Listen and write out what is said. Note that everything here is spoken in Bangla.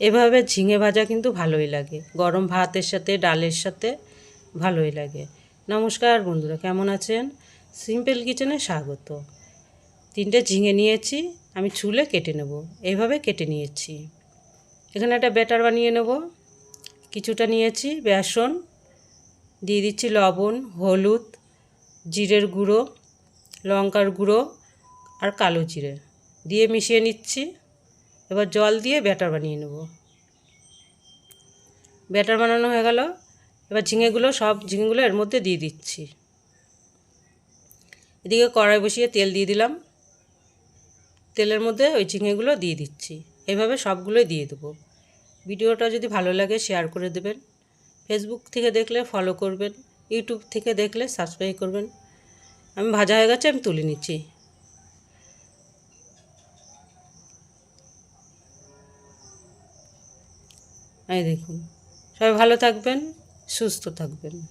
এভাবে ঝিঙে ভাজা কিন্তু ভালোই লাগে। গরম ভাতের সাথে, ডালের সাথে ভালোই লাগে। নমস্কার বন্ধুরা, কেমন আছেন? সিম্পল কিচেনে স্বাগত। তিনটে ঝিঙে নিয়েছি, আমি চুলে কেটে নেব। এইভাবে কেটে নিয়েছি। এখানে একটা ব্যাটার বানিয়ে নেব। কিছুটা নিয়েছি বেসন, দিয়ে দিচ্ছি লবণ, হলুদ, জিরের গুঁড়ো, লঙ্কার গুঁড়ো আর কালো জিরে। দিয়ে মিশিয়ে নিচ্ছি। এবার জল দিয়ে ব্যাটার বানিয়ে নেব। ব্যাটার বানানো হয়ে গেল। এবার ঝিঙেগুলো সব, ঝিঙেগুলো এর মধ্যে দিয়ে দিচ্ছি। এদিকে কড়াই বসিয়ে তেল দিয়ে দিলাম। তেলের মধ্যে ওই ঝিঙেগুলো দিয়ে দিচ্ছি। এভাবে সবগুলোই দিয়ে দেবো। ভিডিওটা যদি ভালো লাগে শেয়ার করে দেবেন। ফেসবুক থেকে দেখলে ফলো করবেন। ইউটিউব থেকে দেখলে সাবস্ক্রাইব করবেন। আমি ভাজা হয়ে গেছে, আমি তুলে নিচ্ছি। এই দেখুন। সবাই ভালো থাকবেন সুস্থ থাকবেন।